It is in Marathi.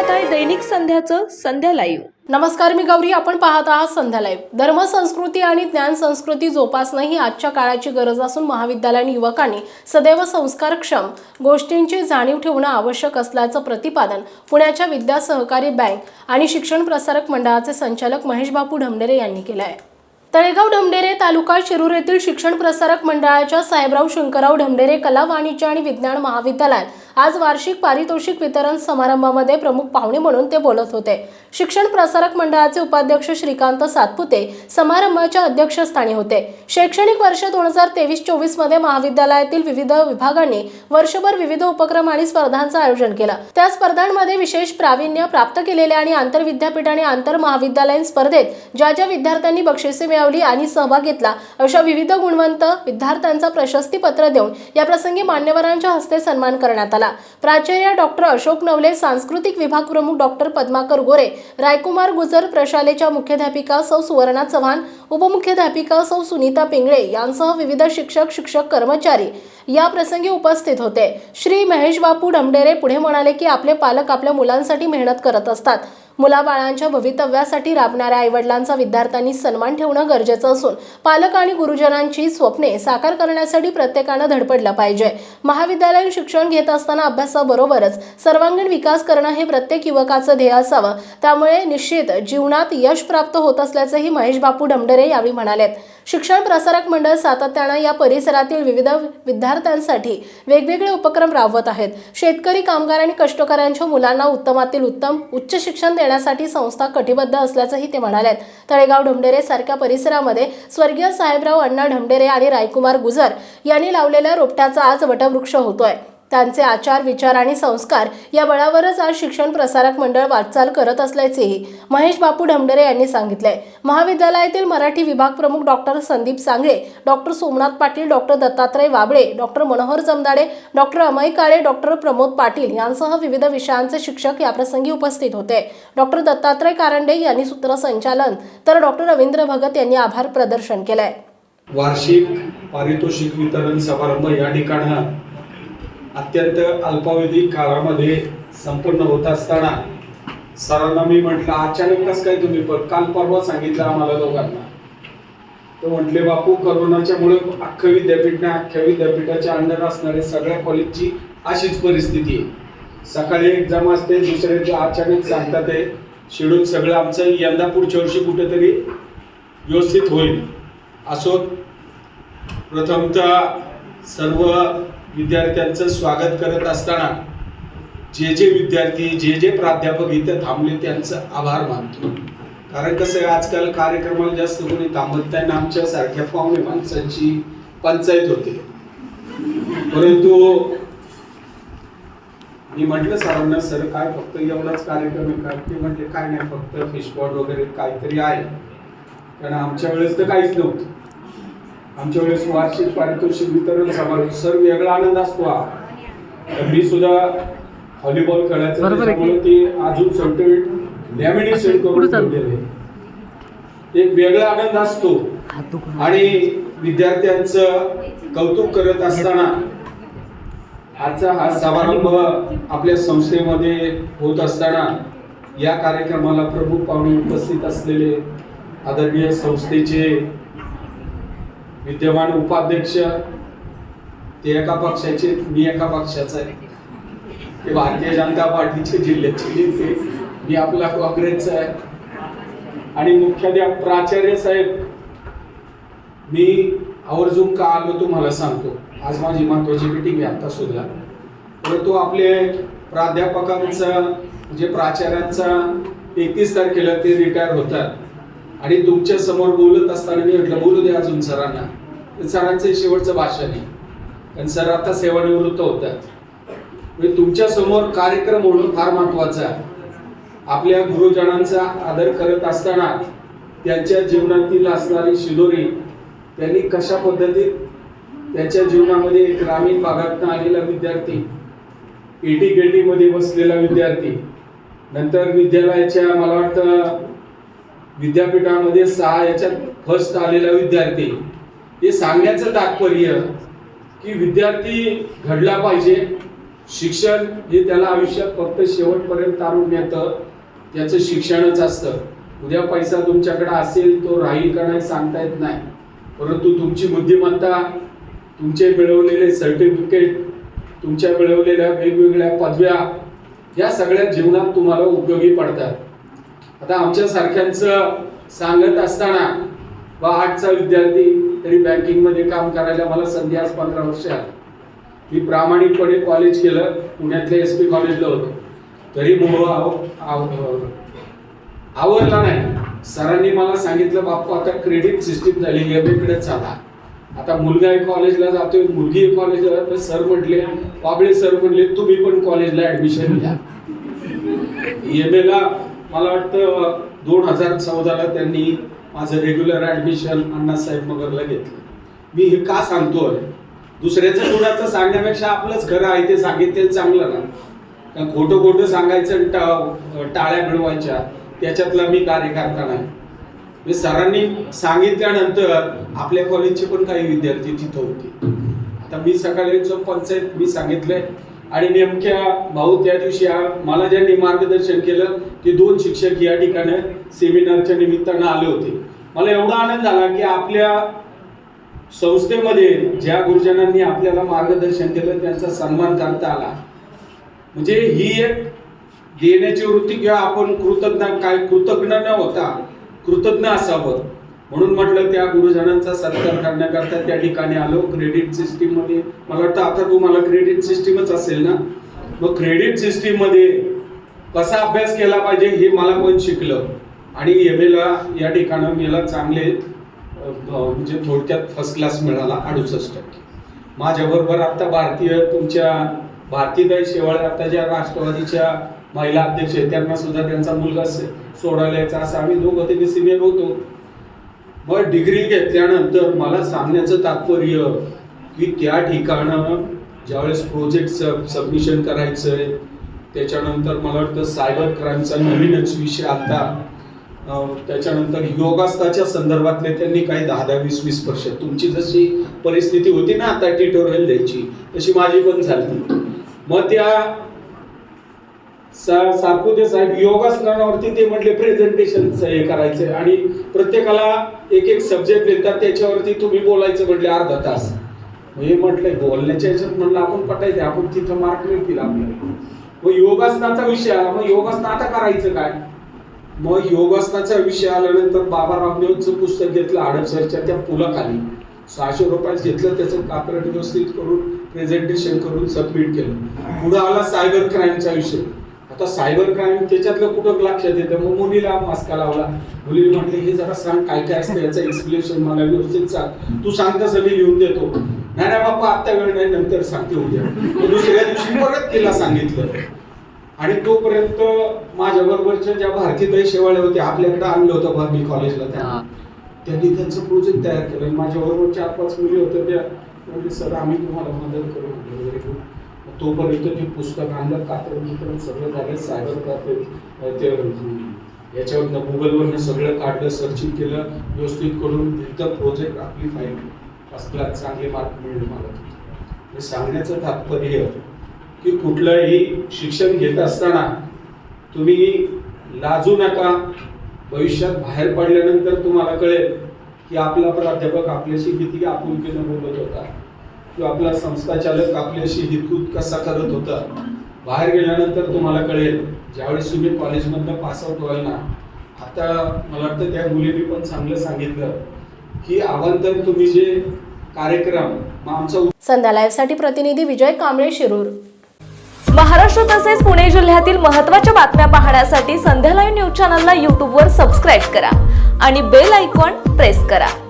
पाहताय दैनिक संध्याचं संध्या लाईव्ह नमस्कार मी गौरी आपण पाहत आहात संध्या लाईव्ह धर्म संस्कृती आणि ज्ञान संस्कृती जोपासणं ही आजच्या काळाची गरज असून महाविद्यालयीन युवकांनी सदैव संस्कारक्षम गोष्टींची जाणीव ठेवणं आवश्यक असल्याचं प्रतिपादन पुण्याच्या विद्या सहकारी बँक आणि शिक्षण प्रसारक मंडळाचे संचालक महेश बापू ढमडेरे यांनी केलं आहे. तळेगाव ढमडेरे तालुका शिरूर येथील शिक्षण प्रसारक मंडळाच्या साहेबराव शंकरराव ढमडेरे कला वाणिज्य आणि विज्ञान महाविद्यालयात आज वार्षिक पारितोषिक वितरण समारंभामध्ये प्रमुख पाहुणे म्हणून ते बोलत होते. शिक्षण प्रसारक मंडळाचे उपाध्यक्ष श्रीकांत सातपुते समारंभाच्या अध्यक्षस्थानी होते. शैक्षणिक वर्ष दोन हजार तेवीस चोवीसमध्ये महाविद्यालयातील विविध विभागांनी वर्षभर विविध उपक्रम आणि स्पर्धांचं आयोजन केलं. त्या स्पर्धांमध्ये विशेष प्रावीण्य प्राप्त केलेल्या आणि आंतरविद्यापीठ आणि आंतर महाविद्यालयीन स्पर्धेत ज्या ज्या विद्यार्थ्यांनी बक्षिसे मिळवली आणि सहभाग घेतला अशा विविध गुणवंत विद्यार्थ्यांचा प्रशस्तीपत्र देऊन याप्रसंगी मान्यवरांच्या हस्ते सन्मान करण्यात आला. प्राचार्य डॉक्टर अशोक नवले सांस्कृतिक विभाग प्रमुख डॉक्टर पद्माकर गोरे रायकुमार गुजर प्रशालेच्या मुख्याध्यापिका सौ सुवर्णा चव्हाण उपमुख्याध्यापिका सौ सुनीता पिंगळे यांसह विविध शिक्षक शिक्षक कर्मचारी या प्रसंगी उपस्थित होते. श्री महेश बापू ढमडेरे पुढे म्हणाले की आपले पालक आपल्या मुलांसाठी मेहनत करत असतात. मुलाबाळांच्या भवितव्यासाठी राबणाऱ्या आईवडिलांचा विद्यार्थ्यांनी सन्मान ठेवणं गरजेचं असून पालक आणि गुरुजनांची स्वप्ने साकार करण्यासाठी प्रत्येकानं धडपडलं पाहिजे. महाविद्यालयीन शिक्षण घेत असताना अभ्यासाबरोबरच सर्वांगीण विकास करणं हे प्रत्येक युवकाचं ध्येय असावं. त्यामुळे निश्चित जीवनात यश प्राप्त होत असल्याचंही महेश बापू डमडरे यावेळी म्हणालेत. शिक्षण प्रसारक मंडळ सातत्यानं या परिसरातील विविध विद्यार्थ्यांसाठी वेगवेगळे उपक्रम राबवत आहेत. शेतकरी कामगार आणि कष्टकऱ्यांच्या मुलांना उत्तमातील उत्तम उच्च शिक्षण देण्यासाठी संस्था कटिबद्ध असल्याचंही ते म्हणाले तळेगाव ढमडेरे सारख्या परिसरामध्ये स्वर्गीय साहेबराव अण्णा ढमडेरे आणि रायकुमार गुजर यांनी लावलेल्या रोपट्याचा आज वटवृक्ष होतोय. त्यांचे आचार विचार आणि संस्कार या बळावरच आज शिक्षण प्रसारक मंडळ वाटचाल करत असल्याचेही महेश बापू ढमडरे यांनी सांगितले महाविद्यालयातील मराठी विभाग प्रमुख doctor Sandeep Sangle doctor Somnath Patil doctor Dattatray Wable doctor Manohar Jamdade doctor Amay Kale doctor Pramod Patil यांसह विविध विषयांचे शिक्षक याप्रसंगी उपस्थित होते. डॉक्टर दत्तात्रय कारंडे यांनी सूत्रसंचालन तर डॉक्टर रवींद्र भगत यांनी आभार प्रदर्शन केलंय. वार्षिक पारितोषिक वितरण समारंभ या ठिकाणी अत्यंत अल्पावधी काळामध्ये संपन्न होत असताना सरांना मी म्हटलं अचानक कसं काय तुम्ही पण? काल परवा सांगितलं आम्हाला दोघांना. तर म्हटले बापू करोनाच्यामुळे अख्खं विद्यापीठ ना अख्ख्या विद्यापीठाच्या अंडर असणाऱ्या सगळ्या कॉलेजची अशीच परिस्थिती आहे. सकाळी एक्झाम असते दुसऱ्या अचानक सांगतात आहे शेड्यूल सगळं आमचं यंदा पुढच्या वर्षी कुठेतरी व्यवस्थित होईल. असो प्रथमतः सर्व विद्यार्थ्यांचं स्वागत करत असताना जे जे विद्यार्थी जे जे प्राध्यापक इथे थांबले त्यांचं आभार मानतो. कारण कसं आहे आजकाल कार्यक्रमाला जास्त कोणी थांबत नाही आणि आमच्या सारख्या पाहुणे माणसांची पंचायत होते. परंतु मी म्हटलं सरांना सर काय फक्त एवढाच कार्यक्रम आहे का? ते म्हटले काय नाही फक्त फिशपॉट वगैरे काहीतरी आहे. कारण आमच्या वेळेस तर काहीच नव्हतं. आमच्या वेळेस वार्षिक पारितोषिक वितरण समारोह सर वेगळा आनंद असतो हा. तर मी सुद्धा व्हॉलीबॉल खेळायचं? त्याच्यामुळे ते अजून सर्टिफिकेट लॅमिनेशन करून. ठेवलेले एक वेगळा आनंद असतो. आणि विद्यार्थ्यांचं कौतुक करत असताना आजचा हा समारंभ आपल्या संस्थेमध्ये होत असताना या कार्यक्रमाला प्रमुख पाहुणे उपस्थित असलेले आदरणीय संस्थेचे विद्यमान उपाध्यक्ष ते एका पक्षाचे मी एका पक्षाचा आहे. ते भारतीय जनता पार्टीचे जिल्ह्याचे नेते मी आपला काँग्रेसचा आहे. आणि मुख्याध्याप प्राचार्य साहेब मी आवर्जून का आलो तुम्हाला सांगतो. आज माझी महत्वाची मीटिंग आहे आता सुद्धा. परंतु आपले प्राध्यापकांचा म्हणजे प्राचार्यांचा एकतीस तारखेला ते रिटायर होतात. आणि तुमच्यासमोर बोलत असताना मी म्हटलं बोलू दे अजून सरांना. तर सरांचं शेवटचं भाषण आहे. कारण सर आता सेवानिवृत्त होतात. म्हणजे तुमच्यासमोर कार्यक्रम होणं फार महत्वाचं आहे. आपल्या गुरुजनांचा आदर करत असताना त्यांच्या जीवनातील असणारी शिदोरी त्यांनी कशा पद्धतीत त्यांच्या जीवनामध्ये ग्रामीण भागातून आलेला विद्यार्थी एटी गेटीमध्ये बसलेला विद्यार्थी नंतर विद्यालयाच्या मला वाटतं विद्यापीठामध्ये सहा याच्यात फर्स्ट आलेला विद्यार्थी. हे सांगण्याचं तात्पर्य की विद्यार्थी घडला पाहिजे. शिक्षण हे त्याला आयुष्यात फक्त शेवटपर्यंत आणून येतं त्याचं शिक्षणच असतं. उद्या पैसा तुमच्याकडे असेल तो राहील का नाही सांगता येत नाही. परंतु तुमची बुद्धिमत्ता तुमचे मिळवलेले सर्टिफिकेट तुमच्या मिळवलेल्या वेगवेगळ्या पदव्या या सगळ्या जीवनात तुम्हाला उपयोगी पडतात. आता आमच्या सारख्यांचं सांगत असताना व आठचा विद्यार्थी तरी बँकिंगमध्ये काम करायला मला संधी आज पंधरा वर्ष आली. मी प्रामाणिकपणे कॉलेज केलं पुण्यातल्या एस पी कॉलेजला होतो. तरी मुळ आव- आव- आवडला नाही. सरांनी मला सांगितलं बाप्पा आता क्रेडिट सिस्टीम झाली एम चाला. आता मुलगा एक कॉलेजला जातोय मुलगी एक कॉलेजला जातोय सर म्हटले बाबळे सर म्हटले तुम्ही पण कॉलेजला ऍडमिशन घ्या. एम एला मला वाटतं दोन हजार चौदाला त्यांनी माझं रेग्युलर ॲडमिशन अण्णासाहेब मगरला घेतलं. मी हे का सांगतोय? दुसऱ्याचं कुणाचं सांगण्यापेक्षा आपलंच खरं आहे ते सांगितलेलं चांगलं ना कारण खोटं खोटं सांगायचं आणि टा- टाळ्या मिळवायच्या त्याच्यातला मी कार्यकर्ता नाही. मी सरांनी सांगितल्यानंतर आपल्या कॉलेजचे पण काही विद्यार्थी तिथं होते. आता मी सकाळी पंचायत मी सांगितलंय आणि नेमक्या भाऊ त्या दिवशी मला ज्यांनी मार्गदर्शन केलं ते दोन शिक्षक या ठिकाणी सेमिनारच्या निमित्तानं आले होते. मला एवढा आनंद झाला की आपल्या संस्थेमध्ये ज्या गुरुजनांनी आपल्याला मार्गदर्शन केलं त्यांचा सन्मान करता आला. म्हणजे ही एक देण्याची वृत्ती किंवा आपण कृतज्ञ काय कृतज्ञ न होता कृतज्ञ असावं. म्हणून म्हटलं त्या गुरुजनांचा सत्कार करण्याकरता त्या ठिकाणी आलो. क्रेडिट सिस्टीममध्ये मला वाटतं आता तुम्हाला क्रेडिट सिस्टीमच असेल ना? मग क्रेडिट सिस्टीममध्ये कसा अभ्यास केला पाहिजे हे मला पण शिकलं? आणि एम या ठिकाणं मला चांगले म्हणजे थोडक्यात फर्स्ट क्लास मिळाला अडुसष्ट टक्के. माझ्याबरोबर आता भारतीय तुमच्या भारतीताई शेवाळे आता ज्या राष्ट्रवादीच्या महिला अध्यक्ष आहेत त्यांना सुद्धा त्यांचा मुलगा सोडायला यायचा. असं आम्ही दोघं ते सिनियर होतो. मग डिग्री घेतल्यानंतर मला सांगण्याचं तात्पर्य की त्या ठिकाणं ज्यावेळेस प्रोजेक्ट सब सबमिशन करायचं आहे त्याच्यानंतर मला वाटतं सायबर क्राईमचा नवीनच विषय आता त्याच्यानंतर योगासनाच्या संदर्भातले त्यांनी काही दहा दहा वीस वीस वर्ष. तुमची जशी परिस्थिती होती ना आता ट्युटोरियल द्यायची तशी माझी पण झाली मग त्या सातपुते साहेब योगासनावरती ते म्हटले प्रेझेंटेशन हे करायचं आणि प्रत्येकाला एक एक सब्जेक्ट देतात त्याच्यावरती तुम्ही बोलायचं म्हटले अर्धा तास. मग हे म्हटलंय बोलण्याच्या ह्याच्यात म्हणलं आपण पटायचं आपण तिथं मार्क मिळतील आपल्याला. मग योगासनाचा विषय आला मग योगासन आता करायचं काय? मग योगासनाचा विषय आल्यानंतर बाबा रामदेवचं पुस्तक घेतलं आडपसरच्या त्या पुलाखाली. सहाशे रुपयात घेतलं त्याचं कापड व्यवस्थित करून प्रेझेंटेशन करून सबमिट केलं. पुढं आला सायबर क्राईमचा विषय. आता सायबर क्राईम त्याच्यातलं कुठं लक्षात येतं? मग मुलीला मास्का लावला? मुलीला म्हटले हे जरा सांग काय काय असतं याचं एक्सप्लेनेशन मला व्यवस्थित सांग. तू सांग तसं मी लिहून देतो. नाही नाही बाप्पा आता वेळ नाही नंतर सांगते उद्या. दुसऱ्या दिवशी परत तिला सांगितलं. आणि तोपर्यंत माझ्या बरोबरच्या ज्या भारतीय शेवाळे होते आपल्याकडे आणलं होतं बा मी कॉलेजला त्यांना. त्यांनी त्यांचं प्रोजेक्ट तयार केलं. माझ्या बरोबर चार पाच मुली होत्या त्या. म्हणजे सर आम्ही तुम्हाला मदत करू म्हटलं "Very good." मग तोपर्यंत मी पुस्तक आणलं कात्र मित्र सगळं झालं सायबर कात्र ते याच्यावरनं गुगलवरनं सगळं काढलं सर्चिंग केलं व्यवस्थित करून एकदम प्रोजेक्ट आपली फाईल असला चांगले मार्क मिळले मला. हे सांगण्याचं तात्पर्य की कुठलंही शिक्षण घेत असताना तुम्ही लाजू नका. भविष्यात बाहेर पडल्यानंतर तुम्हाला कळेल की आपला प्राध्यापक आपल्याशी किती आपुलकीनं बोलत होता. किंवा आपला संस्थाचालक आपल्याशी हितकूत कसा करत होता बाहेर गेल्यानंतर तुम्हाला कळेल ज्यावेळेस तुम्ही कॉलेजमधनं पासआउट व्हाल ना आता मला वाटतं त्या मुलीने पण चांगलं सांगितलं की आवांतर तुम्ही जे कार्यक्रम आमचा संध्या लाईव्हसाठी प्रतिनिधी विजय कांबळे शिरूर. महाराष्ट्र तसेच पुणे जिल्ह्यातील महत्त्वाच्या बातम्या पाहण्यासाठी संध्या लाईव्ह न्यूज चॅनलला यूट्यूबवर सबस्क्राईब करा आणि बेल आयकॉन प्रेस करा.